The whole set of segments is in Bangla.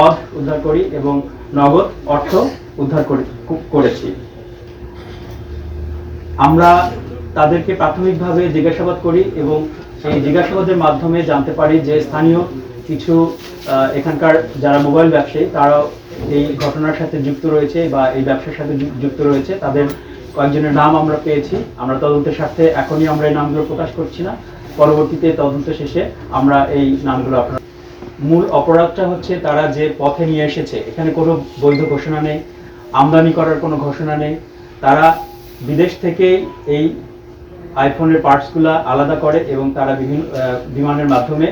পদ উদ্ধার করি এবং নগদ অর্থ উদ্ধার করি করেছি। আমরা তাদেরকে প্রাথমিকভাবে জিজ্ঞাসাবাদ করি এবং সেই জিজ্ঞাসাবাদের মাধ্যমে জানতে পারি যে স্থানীয় কিছু এখানকার যারা মোবাইল ব্যবসায়ী, তারাও এই ঘটনার সাথে যুক্ত রয়েছে বা এই ব্যবসার সাথে যুক্ত রয়েছে। তাদের কয়েকজনের নাম আমরা পেয়েছি। আমরা তদন্তের স্বার্থে এখনই আমরা এই নামগুলো প্রকাশ করছি না। পরবর্তীতে তদন্ত শেষে আমরা এই নামগুলো আপনার মূল অপরাধটা হচ্ছে তারা যে পথে নিয়ে এসেছে, এখানে কোনো বৈধ ঘোষণা নেই, আমদানি করার কোনো ঘোষণা নেই। তারা বিদেশ থেকে এই আইফোনের পার্টসগুলো আলাদা করে এবং তারা বিভিন্ন বিমানের মাধ্যমে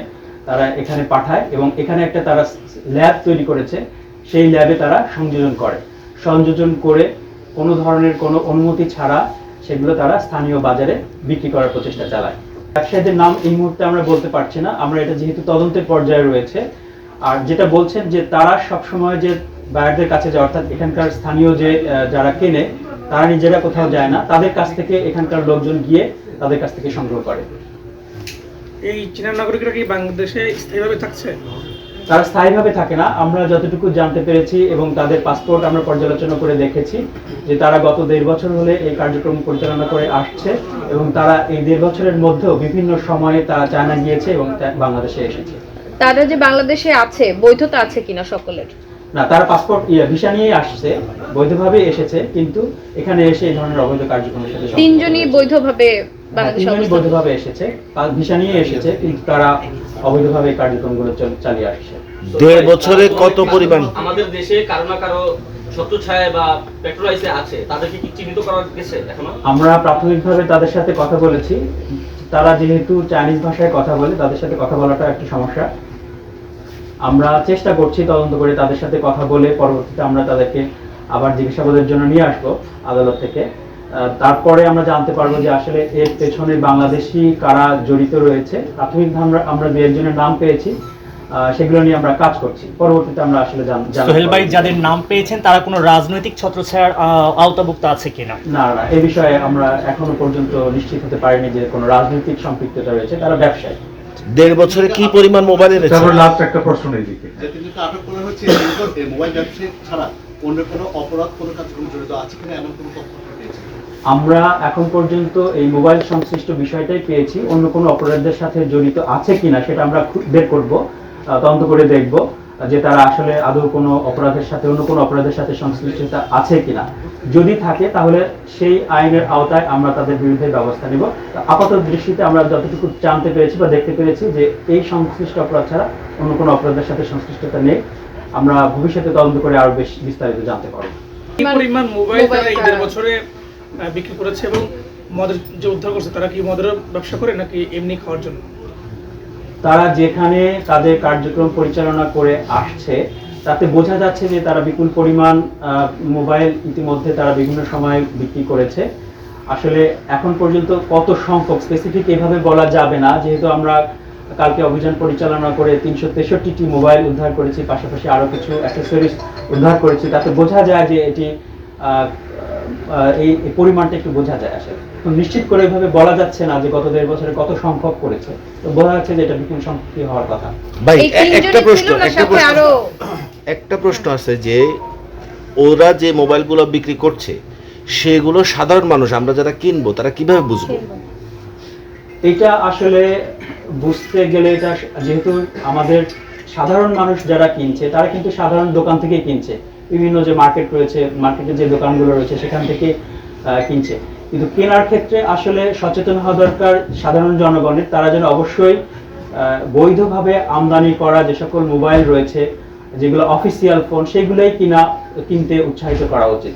তারা এখানে পাঠায় এবং এখানে একটা তারা ল্যাব তৈরি করেছে, সেই ল্যাবে তারা সংযোজন করে। সংযোজন করে কোনো ধরনের কোনো অনুমতি ছাড়া সেগুলো তারা স্থানীয় বাজারে বিক্রি করার প্রচেষ্টা চালায়। ব্যবসায়ীদের নাম এই মুহূর্তে আমরা বলতে পারছি না। আমরা এটা যেহেতু তদন্তের পর্যায়ে রয়েছে। আর যেটা বলছেন যে তারা সবসময় যে বায়ারদের কাছে যায়, অর্থাৎ এখানকার স্থানীয় যে যারা কেনে, তারা নিজেরা কোথাও যায় না। তাদের কাছ থেকে এখানকার লোকজন গিয়ে তাদের কাছ থেকে সংগ্রহ করে। এই চীনা নাগরিকরা কি বাংলাদেশে স্থায়ীভাবে থাকছে? তারা স্থায়ীভাবে থাকে না। আমরা যতটুকু জানতে পেরেছি এবং তাদের পাসপোর্ট আমরা পর্যালোচনা করে দেখেছি যে তারা গত দেড় বছর হলে এই কার্যক্রম পরিচালনা করে আসছে এবং তারা এই দেড় বছরের মধ্যেও বিভিন্ন সময়ে তারা চায়না গিয়েছে এবং বাংলাদেশে এসেছে। তারা যে বাংলাদেশে আছে বৈধতা আছে কিনা সকলের? না তারা পাসপোর্ট ভিসা নিয়েই আসছে বৈধভাবে এসেছে কিন্তু এখানে এসে এই ধরনের অবৈধ কার্যক্রমের সাথে। তিনজনই বৈধভাবে হ্যাঁ, বৈধভাবে এসেছে ভিসা নিয়ে এসেছে কিন্তু তারা অবৈধভাবে কার্যক্রমগুলো চালিয়ে আসছে। দেড় বছরে কত পরিমাণ? আমাদের দেশে কারও না কারও বা পেট্রোলাইসে আছে তাদেরকে কি চিহ্নিত করা গেছে এখনও? আমরা প্রাথমিকভাবে তাদের সাথে কথা বলেছি। তারা যেহেতু চাইনিজ ভাষায় কথা বলে তাদের সাথে কথা বলাটা একটা সমস্যা। আমরা চেষ্টা করছি তদন্ত করে তাদের সাথে কথা বলে পরবর্তীতে আমরা তাদেরকে আবার জিজ্ঞাসাবাদের জন্য নিয়ে আসব আদালত থেকে। তারপরে আমরা জানতে পারব যে আসলে এর পেছনে বাংলাদেশি কারা জড়িত রয়েছে। প্রাথমিক আমরা আমরা দু একজনের নাম পেয়েছি সেগুলো নিয়ে আমরা কাজ করছি। পরবর্তীতে আমরা আসলে সোহেল ভাই যাদের নাম পেয়েছেন তারা কোনো রাজনৈতিক ছত্রছায়ার আহ, আওতাভুক্ত আছে কিনা? না না এ বিষয়ে আমরা এখনও পর্যন্ত নিশ্চিত হতে পারিনি যে কোনো রাজনৈতিক সম্পৃক্ততা রয়েছে তারা ব্যবসায়ী। দেড় বছরে কি পরিমাণ মোবাইল এনেছে? তারপর লাস্ট একটা প্রশ্ন এইদিকে যে তিনজনকে আটক করা হচ্ছে মোবাইল ব্যবসায়ী ছাড়া অন্য কোনো অপরাধ কোনো কার্যক্রম জড়িত আছে কিনা এমন কোনো তথ্য পেয়েছেন আমরা এখন পর্যন্ত এই মোবাইল সংশ্লিষ্ট বিষয়টাই পেয়েছি। অন্য কোনো অপরাধের সাথে জড়িত আছে কিনা সেটা আমরা বের করব তদন্ত করে দেখব, যে তারা আসলে আদৌ কোনো অপরাধের সাথে, অন্য কোনো অপরাধের সাথে সংশ্লিষ্টতা আছে কিনা। যদি থাকে, তাহলে সেই আইনের আওতায় আমরা তাদের বিরুদ্ধে ব্যবস্থা নেব। আপাত দৃষ্টিতে আমরা যতটুকু জানতে পেরেছি বা দেখতে পেরেছি যে এই সংশ্লিষ্ট অপরাধ ছাড়া অন্য কোনো অপরাধের সাথে সংশ্লিষ্টতা নেই। আমরা ভবিষ্যতে তদন্ত করে আরও বেশ বিস্তারিত জানতে পারব। পরিমাণ মোবাইল তারা এই বছরে বিক্রি করেছে এবং মদের যে উদ্ধার করছে, তারা কি মদের ব্যবসা করে নাকি এমনি খাওয়ার জন্য? তারা যেখানে তাদের কার্যক্রম পরিচালনা করে আসছে, তাতে বোঝা যাচ্ছে যে তারা বিপুল পরিমাণ মোবাইল ইতিমধ্যে তারা বিভিন্ন সময় বিক্রি করেছে। আসলে এখন পর্যন্ত কত সংখ্যক স্পেসিফিক এভাবে বলা যাবে না, যেহেতু আমরা কালকে অভিযান পরিচালনা করে তিনশো তেষট্টিটি মোবাইল উদ্ধার করেছি, পাশাপাশি আরও কিছু অ্যাক্সেসরিজ উদ্ধার করেছি, তাতে বোঝা যায় যে এটি এই পরিমাণটা একটু বোঝা যায় আসলে। তো নিশ্চিত করে এভাবে বলা যাচ্ছে না যে গত দেড় বছরে কত সংখ্যক করেছে। তো বোঝা যাচ্ছে যে এটা বিপুল সংখ্যক হওয়ার কথা। ভাই একটা প্রশ্ন একটা প্রশ্ন। আরও? একটা প্রশ্ন আছে যে ওরা যে মোবাইলগুলো বিক্রি করছে সেগুলো সাধারণ মানুষ আমরা যারা কিনবো তারা কীভাবে বুঝব? এটা আসলে বুঝতে গেলে এটা যেহেতু আমাদের সাধারণ মানুষ যারা কিনছে তারা কিন্তু সাধারণ দোকান থেকেই কিনছে। বিভিন্ন যে মার্কেট রয়েছে মার্কেটে যে দোকানগুলো রয়েছে, সেখান থেকে কিনছে। কিন্তু কেনার ক্ষেত্রে আসলে সচেতন হওয়া দরকার সাধারণ জনগণের। তারা যেন অবশ্যই বৈধভাবে আমদানি করা যে সকল মোবাইল রয়েছে, যেগুলো অফিসিয়াল ফোন সেগুলোই কিনা, কিনতে উৎসাহিত করা উচিত।